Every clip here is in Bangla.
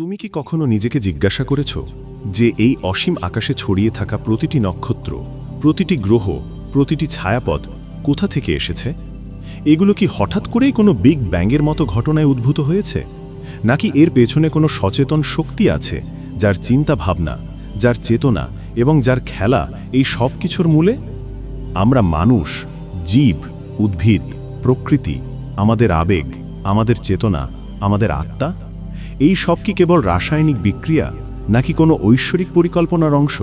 তুমি কি কখনো নিজেকে জিজ্ঞাসা করেছ যে এই অসীম আকাশে ছড়িয়ে থাকা প্রতিটি নক্ষত্র, প্রতিটি গ্রহ, প্রতিটি ছায়াপথ কোথা থেকে এসেছে? এগুলো কি হঠাৎ করেই কোনো বিগ ব্যাঙের মতো ঘটনায় উদ্ভূত হয়েছে? নাকি এর পেছনে কোনো সচেতন শক্তি আছে যার চিন্তা ভাবনা যার চেতনা এবং যার খেলা এই সব কিছুর মূলে? আমরা মানুষ, জীব, উদ্ভিদ, প্রকৃতি, আমাদের আবেগ, আমাদের চেতনা, আমাদের আত্মা? এই সব কি কেবল রাসায়নিক বিক্রিয়া, নাকি কোনো ঐশ্বরিক পরিকল্পনার অংশ?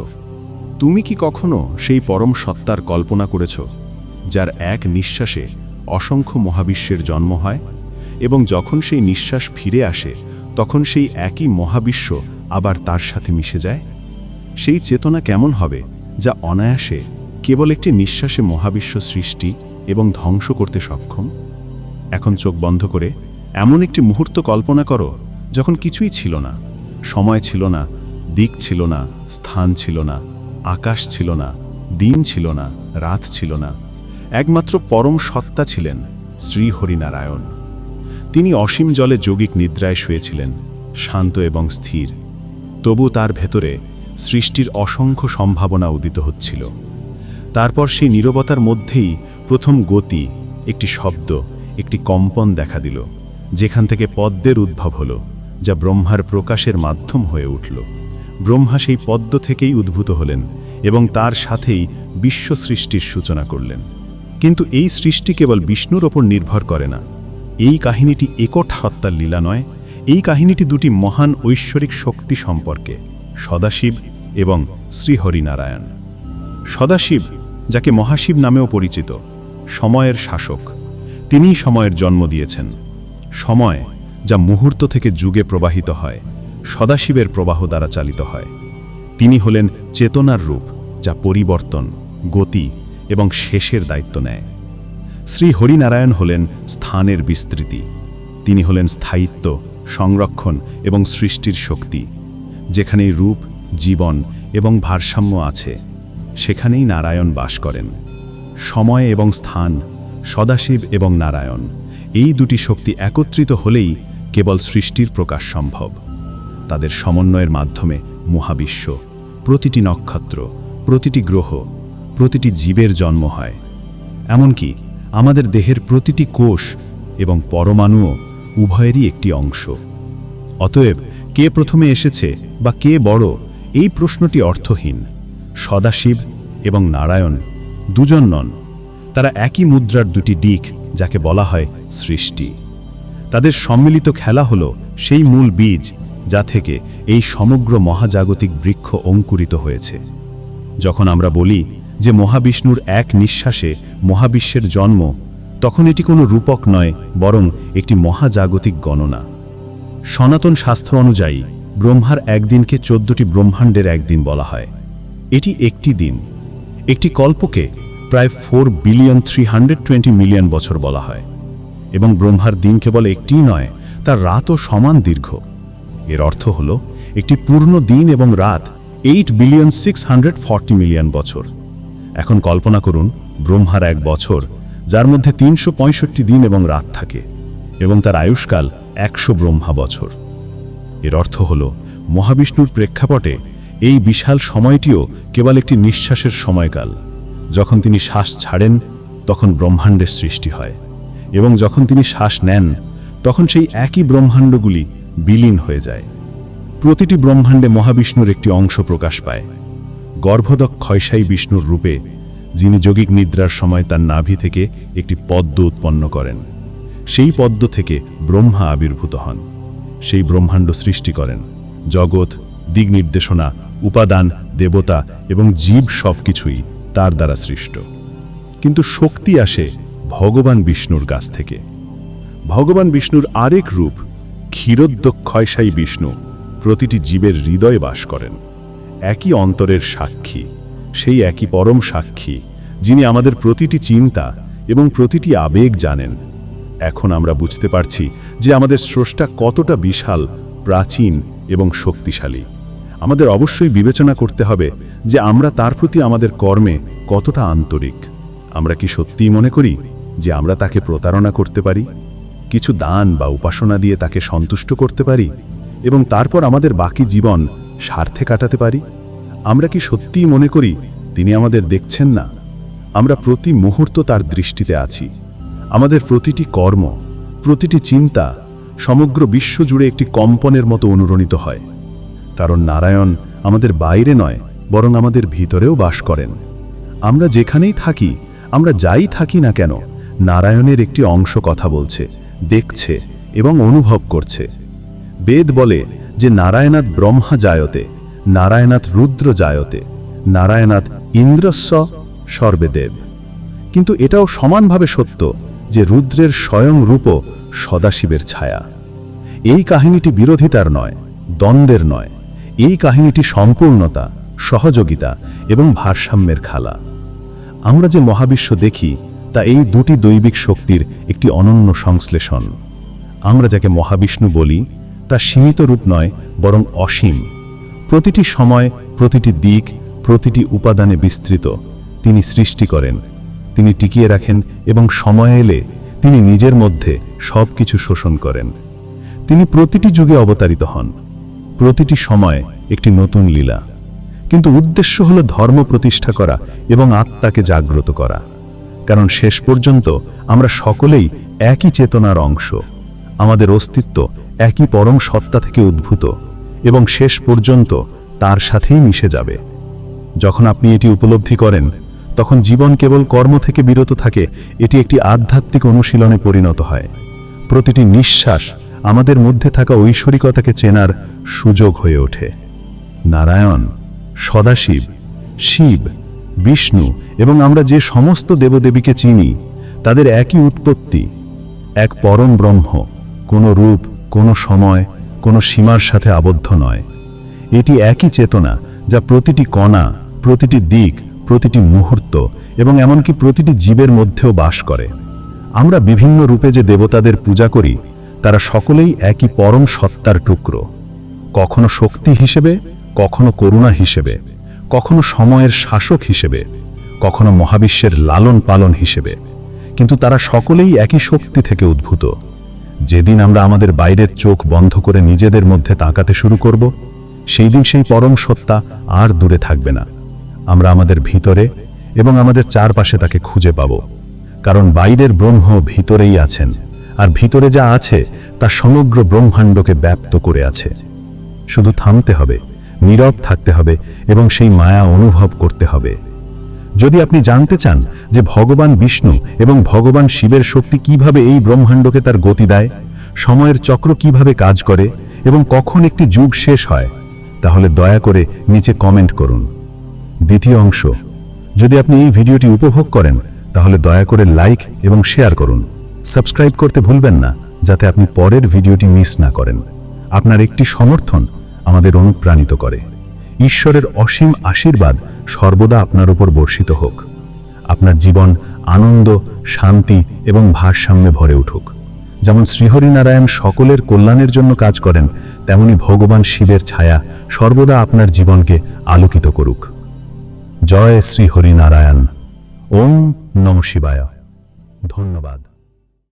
তুমি কি কখনো সেই পরম সত্তার কল্পনা করেছ, যার এক নিঃশ্বাসে অসংখ্য মহাবিশ্বের জন্ম হয়, এবং যখন সেই নিঃশ্বাস ফিরে আসে, তখন সেই একই মহাবিশ্ব আবার তার সাথে মিশে যায়? সেই চেতনা কেমন হবে, যা অনায়াসে কেবল একটি নিঃশ্বাসে মহাবিশ্ব সৃষ্টি এবং ধ্বংস করতে সক্ষম? এখন চোখ বন্ধ করে এমন একটি মুহূর্ত কল্পনা করো যখন কিছুই ছিল না, সময় ছিল না, দিক ছিল না, স্থান ছিল না, আকাশ ছিল না, দিন ছিল না, রাত ছিল না, একমাত্র পরম সত্তা ছিলেন শ্রী হরিনারায়ণ তিনি অসীম জলে যোগিক নিদ্রায় শুয়েছিলেন, শান্ত এবং স্থির। তবু তার ভেতরে সৃষ্টির অসংখ্য সম্ভাবনা উদিত হচ্ছিল। তারপর সেই নীরবতার মধ্যেই প্রথম গতি, একটি শব্দ, একটি কম্পন দেখা দিল, যেখান থেকে পদ্মের উদ্ভব হল। যা ব্রহ্মার প্রকাশের মাধ্যম হয়ে উঠল। ব্রহ্মা সেই পদ্ম থেকেই উদ্ভূত হলেন এবং তার সাথেই বিশ্ব সৃষ্টির সূচনা করলেন। কিন্তু এই সৃষ্টি কেবল বিষ্ণুর ওপর নির্ভর করে না। এই কাহিনীটি একট হত্যার লীলা নয়, এই কাহিনীটি দুটি মহান ঐশ্বরিক শক্তি সম্পর্কে, সদাশিব এবং শ্রীহরিনারায়ণ। সদাশিব, যাকে মহাশিব নামেও পরিচিত, সময়ের শাসক। তিনিই সময়ের জন্ম দিয়েছেন। সময় যা মুহূর্ত থেকে যুগে প্রবাহিত হয়, সদাশিবের প্রবাহ দ্বারা চালিত হয়। তিনি হলেন চেতনার রূপ, যা পরিবর্তন, গতি এবং শেষের দায়িত্ব নেয়। শ্রী হরিনারায়ণ হলেন স্থানের বিস্তৃতি। তিনি হলেন স্থায়িত্ব, সংরক্ষণ এবং সৃষ্টির শক্তি, যেখানেই রূপ, জীবন এবং ভারসাম্য আছে, সেখানেই নারায়ণ বাস করেন। সময় এবং স্থান, সদাশিব এবং নারায়ণ, এই দুটি শক্তি একত্রিত হলেই কেবল সৃষ্টির প্রকাশ সম্ভব। তাদের সমন্বয়ের মাধ্যমে মহাবিশ্ব, প্রতিটি নক্ষত্র, প্রতিটি গ্রহ, প্রতিটি জীবের জন্ম হয়। এমনকি আমাদের দেহের প্রতিটি কোষ এবং পরমাণুও উভয়েরই একটি অংশ। অতএব কে প্রথমে এসেছে বা কে বড়, এই প্রশ্নটি অর্থহীন। সদাশিব এবং নারায়ণ দুজন নন, তারা একই মুদ্রার দুটি দিক, যাকে বলা হয় সৃষ্টি। তাদের সম্মিলিত খেলা হল সেই মূল বীজ যা থেকে এই সমগ্র মহাজাগতিক বৃক্ষ অঙ্কুরিত হয়েছে। যখন আমরা বলি যে মহাবিষ্ণুর এক নিঃশ্বাসে মহাবিশ্বের জন্ম, তখন এটি কোনো রূপক নয়, বরং একটি মহাজাগতিক গণনা। সনাতন শাস্ত্র অনুযায়ী ব্রহ্মার একদিনকে চোদ্দটি ব্রহ্মাণ্ডের একদিন বলা হয়। এটি একটি দিন। একটি কল্পকে প্রায় ফোর বিলিয়ন থ্রি মিলিয়ন বছর বলা হয়। এবং ব্রহ্মার দিন কেবল একটিই নয়, তার রাতও সমান দীর্ঘ। এর অর্থ হল, একটি পূর্ণ দিন এবং রাত eight billion six hundred million বছর। এখন কল্পনা করুন, ব্রহ্মার এক বছর, যার মধ্যে তিনশো পঁয়ষট্টি দিন এবং রাত থাকে, এবং তার আয়ুষ্কাল একশো ব্রহ্মা বছর। এর অর্থ হল, মহাবিষ্ণুর প্রেক্ষাপটে এই বিশাল সময়টিও কেবল একটি নিঃশ্বাসের সময়কাল। যখন তিনি শ্বাস ছাড়েন, তখন ব্রহ্মাণ্ডের সৃষ্টি হয়। এবং যখন তিনি শ্বাস নেন, তখন সেই একই ব্রহ্মাণ্ডগুলি বিলীন হয়ে যায়। প্রতিটি ব্রহ্মাণ্ডে মহাবিষ্ণুর একটি অংশ প্রকাশ পায়। গর্ভদক ক্ষয়সায়ী বিষ্ণুর রূপে, যিনি যোগিক নিদ্রার সময় তার নাভি থেকে একটি পদ্ম উৎপন্ন করেন। সেই পদ্ম থেকে ব্রহ্মা আবির্ভূত হন। সেই ব্রহ্মাণ্ড সৃষ্টি করেন। জগৎ, দিক নির্দেশনা, উপাদান, দেবতা এবং জীব সব কিছুই তার দ্বারা সৃষ্ট। কিন্তু শক্তি আসে ভগবান বিষ্ণুর কাছ থেকে। ভগবান বিষ্ণুর আরেক রূপ, ক্ষীরোদ্যক্ষয়সায়ী বিষ্ণু, প্রতিটি জীবের হৃদয়ে বাস করেন। একই অন্তরের সাক্ষী, সেই একই পরম সাক্ষী, যিনি আমাদের প্রতিটি চিন্তা এবং প্রতিটি আবেগ জানেন। এখন আমরা বুঝতে পারছি যে আমাদের স্রষ্টা কতটা বিশাল, প্রাচীন এবং শক্তিশালী। আমাদের অবশ্যই বিবেচনা করতে হবে যে আমরা তার প্রতি আমাদের কর্মে কতটা আন্তরিক। আমরা কি সত্যিই মনে করি? যে আমরা তাকে প্রতারণা করতে পারি, কিছু দান বা উপাসনা দিয়ে তাকে সন্তুষ্ট করতে পারি, এবং তারপর আমাদের বাকি জীবন স্বার্থে কাটাতে পারি? আমরা কি সত্যিই মনে করি তিনি আমাদের দেখছেন না? আমরা প্রতি মুহূর্ত তার দৃষ্টিতে আছি। আমাদের প্রতিটি কর্ম, প্রতিটি চিন্তা সমগ্র বিশ্ব জুড়ে একটি কম্পনের মতো অনুরণিত হয়। কারণ নারায়ণ আমাদের বাইরে নয়, বরং আমাদের ভিতরেও বাস করেন। আমরা যেখানেই থাকি, আমরা যাই থাকি না কেন নারায়ণের একটি অংশ কথা বলছে, দেখছে এবং অনুভব করছে। বেদ বলে যে নারায়ণাৎ ব্রহ্মা জায়তে, নারায়ণাৎ রুদ্র জায়তে, নারায়ণাৎ ইন্দ্রস্ব সর্বেদেব কিন্তু এটাও সমানভাবে সত্য যে রুদ্রের স্বয়ং রূপও সদাশিবের ছায়া। এই কাহিনীটি বিরোধিতার নয়, দ্বন্দ্বের নয়। এই কাহিনীটি সম্পূর্ণতা, সহযোগিতা এবং ভারসাম্যের খালা। আমরা যে মহাবিশ্ব দেখি তা এই দুটি দৈবিক শক্তির একটি অনন্য সংশ্লেষণ। আমরা যাকে মহাবিষ্ণু বলি, তা সীমিত রূপ নয়, বরং অসীম। প্রতিটি সময়, প্রতিটি দিক, প্রতিটি উপাদানে বিস্তৃত। তিনি সৃষ্টি করেন, তিনি টিকিয়ে রাখেন এবং সময় এলে তিনি নিজের মধ্যে সব কিছু শোষণ করেন। তিনি প্রতিটি যুগে অবতারিত হন। প্রতিটি সময় একটি নতুন লীলা। কিন্তু উদ্দেশ্য হল ধর্ম প্রতিষ্ঠা করা এবং আত্মাকে জাগ্রত করা। কারণ শেষ পর্যন্ত আমরা সকলেই একই চেতনার অংশ। আমাদের অস্তিত্ব একই পরম সত্তা থেকে উদ্ভূত এবং শেষ পর্যন্ত তার সাথেই মিশে যাবে। যখন আপনি এটি উপলব্ধি করেন, তখন জীবন কেবল কর্ম থেকে বিরত থাকে, এটি একটি আধ্যাত্মিক অনুশীলনে পরিণত হয়। প্রতিটি নিঃশ্বাস আমাদের মধ্যে থাকা ঐশ্বরিকতাকে চেনার সুযোগ হয়ে ওঠে। নারায়ণ, সদাশিব, শিব বিষ্ণু এবং আমরা যে সমস্ত দেবদেবীকে চিনি, তাদের একই উৎপত্তি, এক পরম ব্রহ্ম, কোনো রূপ, কোনো সময়, কোনো সীমার সাথে আবদ্ধ নয়। এটি একই চেতনা, যা প্রতিটি কণা, প্রতিটি দিক, প্রতিটি মুহূর্ত এবং এমনকি প্রতিটি জীবের মধ্যেও বাস করে। আমরা বিভিন্ন রূপে যে দেবতাদের পূজা করি, তারা সকলেই একই পরম সত্তার টুকরো। কখনো শক্তি হিসেবে, কখনো করুণা হিসেবে। কখনো সময়ের শাসক হিসেবে, কখনো মহাবিশ্বের লালন পালন হিসেবে, কিন্তু তারা সকলেই একই শক্তি থেকে উদ্ভূত। যেদিন আমরা আমাদের বাইরের চোখ বন্ধ করে নিজেদের মধ্যে তাকাতে শুরু করব, সেই দিন সেই পরম সত্তা আর দূরে থাকবে না। আমরা আমাদের ভিতরে এবং আমাদের চারপাশে তাকে খুঁজে পাব, কারণ বাইরের ব্রহ্ম ভিতরেই আছেন, আর ভিতরে যা আছে তা সমগ্র ব্রহ্মাণ্ডকে ব্যাপ্ত করে আছে। শুধু থামতে হবে। নীরব থাকতে হবে এবং সেই মায়া অনুভব করতে হবে। যদি আপনি জানতে চান যে ভগবান বিষ্ণু এবং ভগবান শিবের শক্তি কীভাবে এই ব্রহ্মাণ্ডকে তার গতি দেয়, সময়ের চক্র কীভাবে কাজ করে এবং কখন একটি যুগ শেষ হয়, তাহলে দয়া করে নিচে কমেন্ট করুন। দ্বিতীয় অংশ, যদি আপনি এই ভিডিওটি উপভোগ করেন, তাহলে দয়া করে লাইক এবং শেয়ার করুন। সাবস্ক্রাইব করতে ভুলবেন না, যাতে আপনি পরের ভিডিওটি মিস না করেন। আপনার একটি সমর্থন আমাদের অনুপ্রাণিত করে। ঈশ্বরের অসীম আশীর্বাদ সর্বদা আপনার উপর বর্ষিত হোক। আপনার জীবন আনন্দ, শান্তি এবং ভারসাম্যে ভরে উঠুক। যেমন শ্রীহরিনারায়ণ সকলের কল্যাণের জন্য কাজ করেন, তেমনি ভগবান শিবের ছায়া সর্বদা আপনার জীবনকে আলোকিত করুক। জয় শ্রীহরিনারায়ণ। ওম নম শিবায়। ধন্যবাদ।